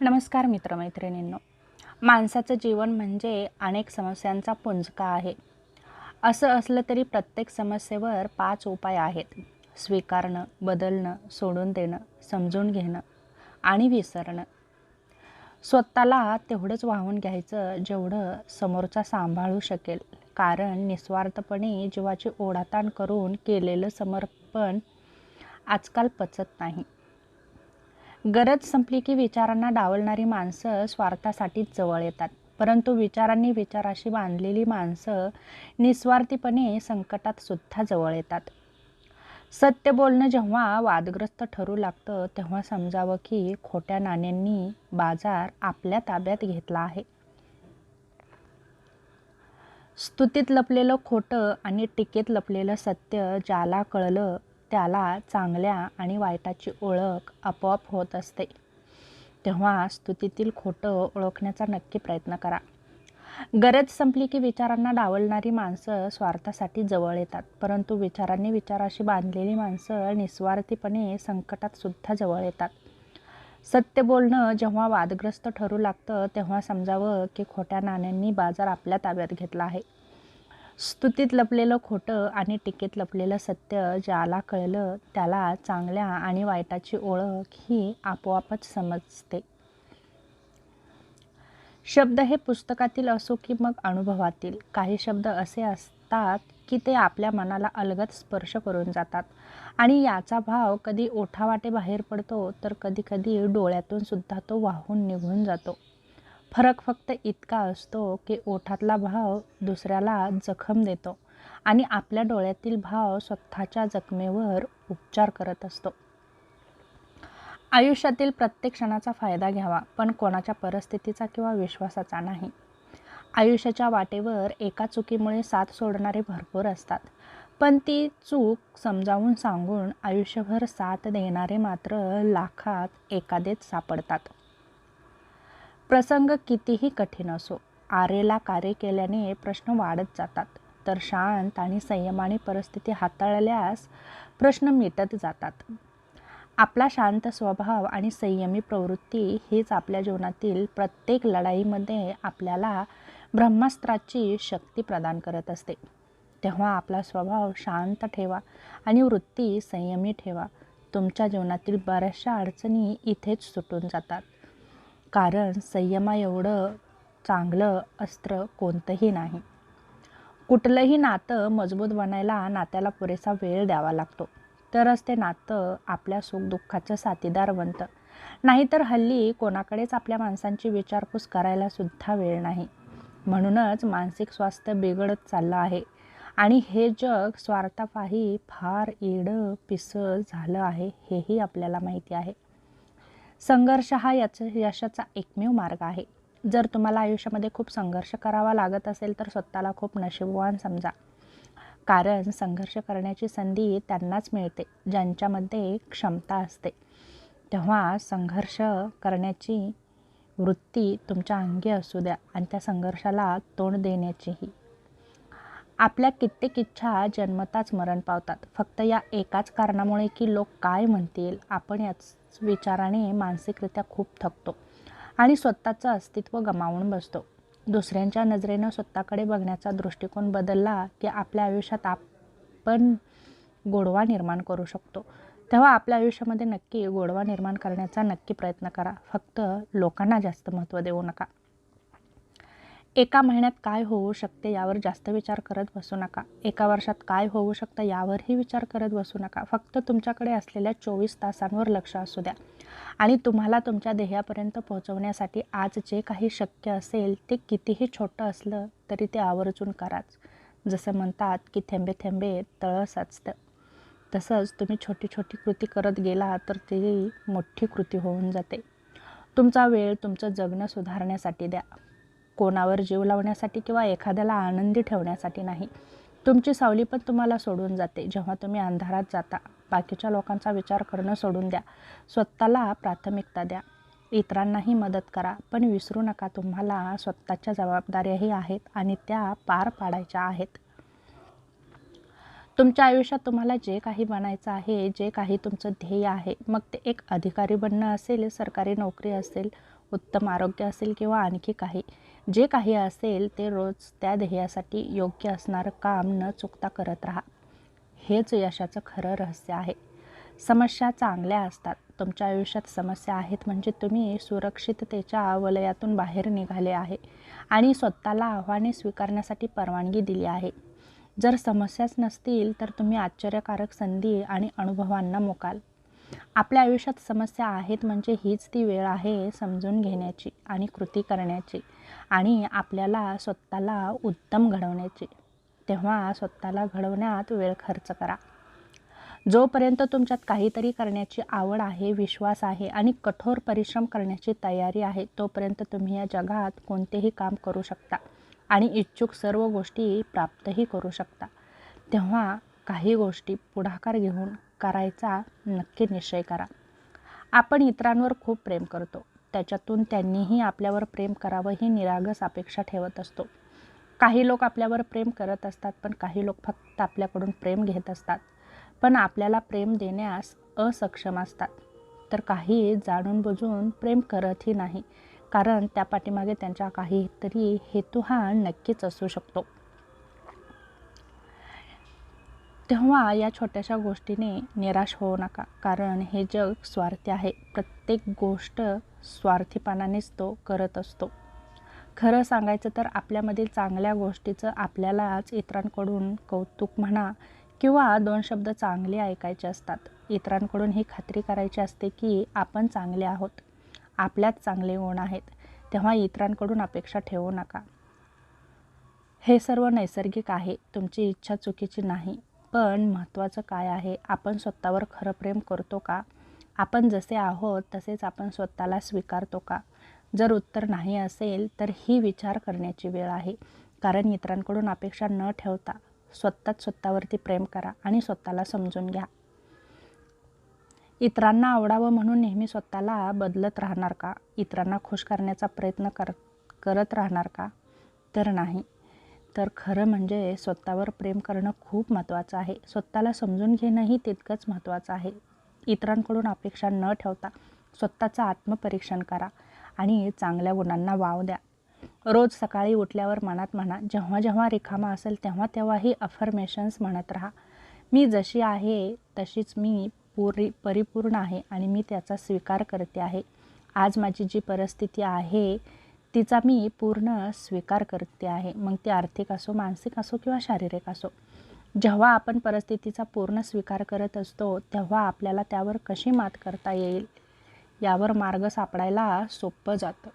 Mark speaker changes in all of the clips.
Speaker 1: नमस्कार मित्रमैत्रिणींनो. माणसाचं जीवन म्हणजे अनेक समस्यांचा पुंजका आहे. असं असलं तरी प्रत्येक समस्येवर पाच उपाय आहेत. स्वीकारणं बदलणं सोडून देणं समजून घेणं आणि विसरणं. स्वतःला तेवढंच वाहून घ्यायचं जेवढं समोरचा सांभाळू शकेल. कारण निस्वार्थपणे जीवाची ओढाताण करून केलेलं समर्पण आजकाल पचत नाही. गरज संपली की विचारांना डावलणारी माणसं स्वार्थासाठीच जवळ येतात. परंतु विचारांनी विचाराशी बांधलेली माणसं निस्वार्थीपणे संकटात सुद्धा जवळ येतात. सत्य बोलणं जेव्हा वादग्रस्त ठरू लागतं तेव्हा समजावं की खोट्या नाण्यांनी बाजार आपल्या ताब्यात घेतला आहे. स्तुतीत लपलेलं खोटं आणि टीकेत लपलेलं सत्य ज्याला कळलं त्याला चांगल्या आणि वाईटाची ओळख आपोआप होत असते. तेव्हा स्तुतीतील खोटं ओळखण्याचा नक्की प्रयत्न करा. गरज संपली की विचारांना डावलणारी माणसं स्वार्थासाठी जवळ येतात परंतु विचारांनी विचाराशी बांधलेली माणसं निस्वार्थीपणे संकटात सुद्धा जवळ येतात. सत्य बोलणं जेव्हा वादग्रस्त ठरू लागतं तेव्हा समजावं की खोट्या नाण्यांनी बाजार आपल्या ताब्यात घेतला आहे. स्तुतीत लपलेलं खोटं आणि टीकेत लपलेलं सत्य ज्याला कळलं त्याला चांगल्या आणि वाईटाची ओळख ही आपोआपच समजते. शब्द हे पुस्तकातील असो की मग अनुभवातील काही शब्द असे असतात की ते आपल्या मनाला अलगद स्पर्श करून जातात. आणि याचा भाव कधी ओठावाटे बाहेर पडतो तर कधीकधी डोळ्यातून सुद्धा तो वाहून निघून जातो. फरक फक्त इतका असतो की ओठातला भाव दुसऱ्याला जखम देतो आणि आपल्या डोळ्यातील भाव स्वतःच्या जखमेवर उपचार करत असतो. आयुष्यातील प्रत्येक क्षणाचा फायदा घ्यावा पण कोणाच्या परिस्थितीचा किंवा विश्वासाचा नाही. आयुष्याच्या वाटेवर एका चुकीमुळे साथ सोडणारे भरपूर असतात पण ती चूक समजावून सांगून आयुष्यभर साथ देणारे मात्र लाखात एखादेच सापडतात. प्रसंग कितीही कठीण असो आरेला कार्य केल्याने प्रश्न वाढत जातात. तर शांत आणि संयमाने परिस्थिती हाताळल्यास प्रश्न मिटत जातात. आपला शांत स्वभाव आणि संयमी प्रवृत्ती हीच आपल्या जीवनातील प्रत्येक लढाईमध्ये आपल्याला ब्रह्मास्त्राची शक्ती प्रदान करत असते. तेव्हा आपला स्वभाव शांत ठेवा आणि वृत्ती संयमी ठेवा. तुमच्या जीवनातील बऱ्याचशा अडचणी इथेच सुटून जातात. कारण संयमा एवढं चांगलं अस्त्र कोणतंही नाही. कुठलंही नातं मजबूत बनायला नात्याला पुरेसा वेळ द्यावा लागतो. तरच ते नातं आपल्या सुखदुःखाचं साथीदार बनतं. नाहीतर हल्ली कोणाकडेच आपल्या माणसांची विचारपूस करायला सुद्धा वेळ नाही. म्हणूनच मानसिक स्वास्थ्य बिघडत चाललं आहे. आणि हे जग स्वार्थापाही फार येडं पिसं झालं आहे हेही आपल्याला माहिती आहे. संघर्ष हा याच यशाचा एकमेव मार्ग आहे. जर तुम्हाला आयुष्यामध्ये खूप संघर्ष करावा लागत असेल तर स्वतःला खूप नशीबवान समजा. कारण संघर्ष करण्याची संधी त्यांनाच मिळते ज्यांच्यामध्ये क्षमता असते. तेव्हा संघर्ष करण्याची वृत्ती तुमच्या अंगी असू द्या आणि त्या संघर्षाला तोंड देण्याचीही. आपल्या कित्येक इच्छा जन्मताच मरण पावतात. फक्त या एकाच कारणामुळे की लोक काय म्हणतील आपण याच विचाराने मानसिकरित्या खूप थकतो आणि स्वतःचं अस्तित्व गमावून बसतो. दुसऱ्यांच्या नजरेनं स्वतःकडे बघण्याचा दृष्टिकोन बदलला की आपल्या आयुष्यात आपण गोडवा निर्माण करू शकतो. तेव्हा आपल्या आयुष्यामध्ये नक्की गोडवा निर्माण करण्याचा नक्की प्रयत्न करा. फक्त लोकांना जास्त महत्त्व देऊ नका. एका महिन्यात काय होऊ शकते यावर जास्त विचार करत बसू नका. एका वर्षात काय होऊ शकतं यावरही विचार करत बसू नका. फक्त तुमच्याकडे असलेल्या चोवीस तासांवर लक्ष असू द्या. आणि तुम्हाला तुमच्या ध्येयापर्यंत पोहोचवण्यासाठी आज जे काही शक्य असेल ते कितीही छोटं असलं तरी ते आवर्जून कराच. जसं म्हणतात की थेंबे थेंबे तळं साचतं. तसंच तुम्ही छोटी छोटी कृती करत गेला तर ती मोठी कृती होऊन जाते. तुमचा वेळ तुमचं जगणं सुधारण्यासाठी द्या. कोणावर जीव लावण्यासाठी किंवा एखाद्याला आनंदी ठेवण्यासाठी नाही. तुमची सावली पण तुम्हाला सोडून जाते. जेव्हा तुम्ही अंधारात जाता बाकीच्या लोकांचा विचार करणं सोडून द्या. स्वतःला प्राथमिकता द्या. इतरांनाही मदत करा. पण विसरू नका तुम्हाला स्वतःच्या जबाबदाऱ्याही आहेत आणि त्या पार पाडायच्या आहेत. तुमच्या आयुष्यात तुम्हाला जे काही बनायचं आहे जे काही तुमचं ध्येय आहे मग ते एक अधिकारी बनणं असेल सरकारी नोकरी असेल उत्तम आरोग्य असेल किंवा आणखी काही जे काही असेल ते रोज त्या ध्येयासाठी योग्य असणारं काम न चुकता करत राहा. हेच यशाचं खरं रहस्य आहे. समस्या चांगल्या असतात. तुमच्या आयुष्यात समस्या आहेत म्हणजे तुम्ही सुरक्षिततेच्या वलयातून बाहेर निघाले आहे आणि स्वतःला आव्हाने स्वीकारण्यासाठी परवानगी दिली आहे. जर समस्याच नसतील तर तुम्ही आश्चर्यकारक संधी आणि अनुभवांना मोकाल. आपल्या आयुष्यात समस्या आहेत म्हणजे हीच ती वेळ आहे समजून घेण्याची आणि कृती करण्याची आणि आपल्याला स्वतःला उत्तम घडवण्याची. तेव्हा स्वतःला घडवण्यात वेळ खर्च करा. जोपर्यंत तुमच्यात काहीतरी करण्याची आवड आहे विश्वास आहे आणि कठोर परिश्रम करण्याची तयारी आहे तोपर्यंत तुम्ही या जगात कोणतेही काम करू शकता आणि इच्छुक सर्व गोष्टी प्राप्तही करू शकता. तेव्हा काही गोष्टी पुढाकार घेऊन करायचा नक्की निश्चय करा. आपण इतरांवर खूप प्रेम करतो. त्याच्यातून त्यांनीही आपल्यावर प्रेम करावं ही निरागस अपेक्षा ठेवत असतो. काही लोक आपल्यावर प्रेम करत असतात पण काही लोक फक्त आपल्याकडून प्रेम घेत असतात. पण आपल्याला प्रेम देण्यास असक्षम असतात. तर काही जाणून बुजून प्रेम करतही नाही. कारण त्या पाठीमागे त्यांच्या काहीतरी हेतू हा नक्कीच असू शकतो. तेव्हा या छोट्याशा गोष्टीने निराश होऊ नका. कारण हे जग स्वार्थी आहे. प्रत्येक गोष्ट स्वार्थीपणानेच तो करत असतो. खरं सांगायचं तर आपल्यामधील चांगल्या गोष्टीचं आपल्यालाच इतरांकडून कौतुक म्हणा किंवा दोन शब्द चांगले ऐकायचे असतात. इतरांकडून ही खात्री करायची असते की आपण चांगले आहोत. आपल्यात चांगले गुण आहेत. तेव्हा इतरांकडून अपेक्षा ठेवू नका. हे सर्व नैसर्गिक आहे. तुमची इच्छा चुकीची नाही. पण महत्त्वाचं काय आहे? आपण स्वतःवर खरं प्रेम करतो का? आपण जसे आहोत तसेच आपण स्वतःला स्वीकारतो का? जर उत्तर नाही असेल तर ही विचार करण्याची वेळ आहे. कारण इतरांकडून अपेक्षा न ठेवता स्वतःच स्वतःवरती प्रेम करा आणि स्वतःला समजून घ्या. इतरांना आवडावं म्हणून नेहमी स्वतःला बदलत राहणार का? इतरांना खुश करण्याचा प्रयत्न कर करत राहणार का? तर नाही. तर खरं म्हणजे स्वतःवर प्रेम करणं खूप महत्त्वाचं आहे. स्वतःला समजून घेणंही तितकंच महत्त्वाचं आहे. इतरांकडून अपेक्षा न ठेवता स्वतःचं आत्मपरीक्षण करा आणि चांगल्या गुणांना वाव द्या. रोज सकाळी उठल्यावर मनात म्हणा जेव्हा जेव्हा रिकामा असेल तेव्हा तेव्हाही अफर्मेशन्स म्हणत राहा. मी जशी आहे तशीच मी पुरी परिपूर्ण आहे आणि मी त्याचा स्वीकार करते आहे. आज माझी जी परिस्थिती आहे तिचा मी पूर्ण स्वीकार करते आहे. मग ती आर्थिक असो मानसिक असो किंवा शारीरिक असो. जेव्हा आपण परिस्थितीचा पूर्ण स्वीकार करत असतो तेव्हा आपल्याला त्यावर कशी मात करता येईल यावर मार्ग सापडायला सोपं जातं.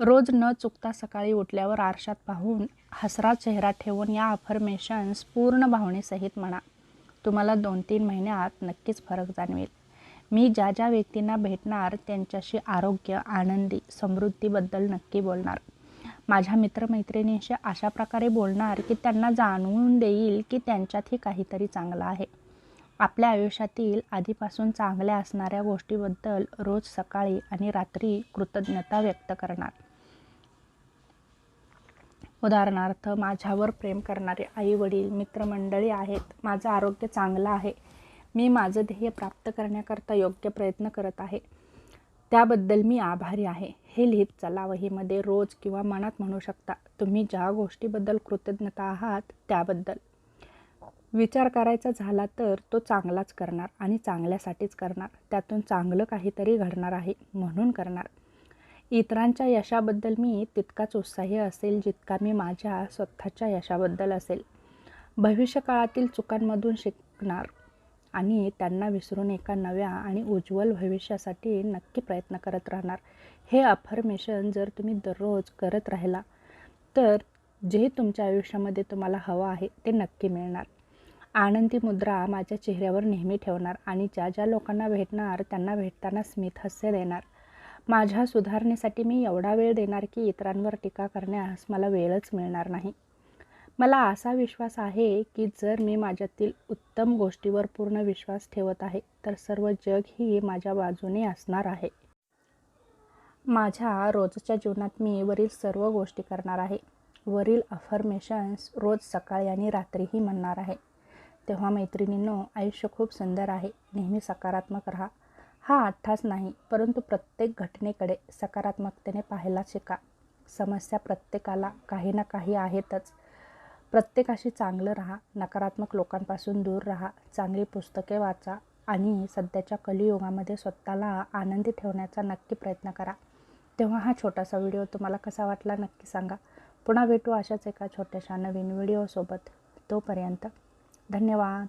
Speaker 1: रोज न चुकता सकाळी उठल्यावर आरशात पाहून हसरा चेहरा ठेवून या अफर्मेशन्स पूर्ण भावनेसहित म्हणा. तुम्हाला दोन तीन महिन्यात नक्कीच फरक जाणवेल. मी ज्या ज्या व्यक्तींना भेटणार त्यांच्याशी आरोग्य आनंदी समृद्धीबद्दल नक्की बोलणार. माझ्या मित्रमैत्रिणींशी अशा प्रकारे बोलणार की त्यांना जाणवून देईल की त्यांच्यातही काहीतरी चांगलं आहे. आपल्या आयुष्यातील आधीपासून चांगल्या असणाऱ्या गोष्टीबद्दल रोज सकाळी आणि रात्री कृतज्ञता व्यक्त करणार. उदाहरणार्थ माझ्यावर प्रेम करणारे आई वडील मित्रमंडळी आहेत. माझं आरोग्य चांगलं आहे. मी माझं ध्येय प्राप्त करण्याकरता योग्य प्रयत्न करत आहे. त्याबद्दल मी आभारी आहे. हे लिहित चला वहीमध्ये रोज किंवा मनात म्हणू शकता तुम्ही ज्या गोष्टीबद्दल कृतज्ञता आहात त्याबद्दल. विचार करायचा झाला तर तो चांगलाच करणार आणि चांगल्यासाठीच करणार. त्यातून चांगलं काहीतरी घडणार आहे म्हणून करणार. इतरांच्या यशाबद्दल मी तितकाच उत्साही असेल जितका मी माझ्या स्वतःच्या यशाबद्दल असेल. भविष्यकाळातील चुकांमधून शिकणार. आणि त्यांना विसरून एका नव्या आणि उज्ज्वल भविष्यासाठी नक्की प्रयत्न करत राहणार. हे अफर्मेशन जर तुम्ही दररोज करत राहिला तर जे तुमच्या आयुष्यामध्ये तुम्हाला हवं आहे ते नक्की मिळणार. आनंदी मुद्रा माझ्या चेहऱ्यावर नेहमी ठेवणार आणि ज्या ज्या लोकांना भेटणार त्यांना भेटताना स्मितहास्य देणार. माझ्या सुधारणेसाठी मी एवढा वेळ देणार की इतरांवर टीका करण्यास मला वेळच मिळणार नाही. मला असा विश्वास आहे की जर मी माझ्यातील उत्तम गोष्टीवर पूर्ण विश्वास ठेवत आहे तर सर्व जग ही माझ्या बाजूने असणार आहे. माझ्या रोजच्या जीवनात मी वरील सर्व गोष्टी करणार आहे. वरील अफर्मेशन्स रोज सकाळी आणि रात्रीही म्हणणार आहे. तेव्हा मैत्रिणींनो आयुष्य खूप सुंदर आहे. नेहमी सकारात्मक राहा. हा अट्ठास नाही परंतु प्रत्येक घटनेकडे सकारात्मकतेने पाहायला शिका. समस्या प्रत्येकाला काही ना काही आहेतच. प्रत्येकाशी चांगलं राहा नकारात्मक लोकांपासून दूर राहा चांगली पुस्तके वाचा आणि सध्याच्या कलियुगामध्ये स्वतःला आनंदी ठेवण्याचा नक्की प्रयत्न करा. तेव्हा हा छोटासा व्हिडिओ तुम्हाला कसा वाटला नक्की सांगा. पुन्हा भेटू अशाच एका छोट्याशा नवीन व्हिडिओसोबत. तोपर्यंत धन्यवाद.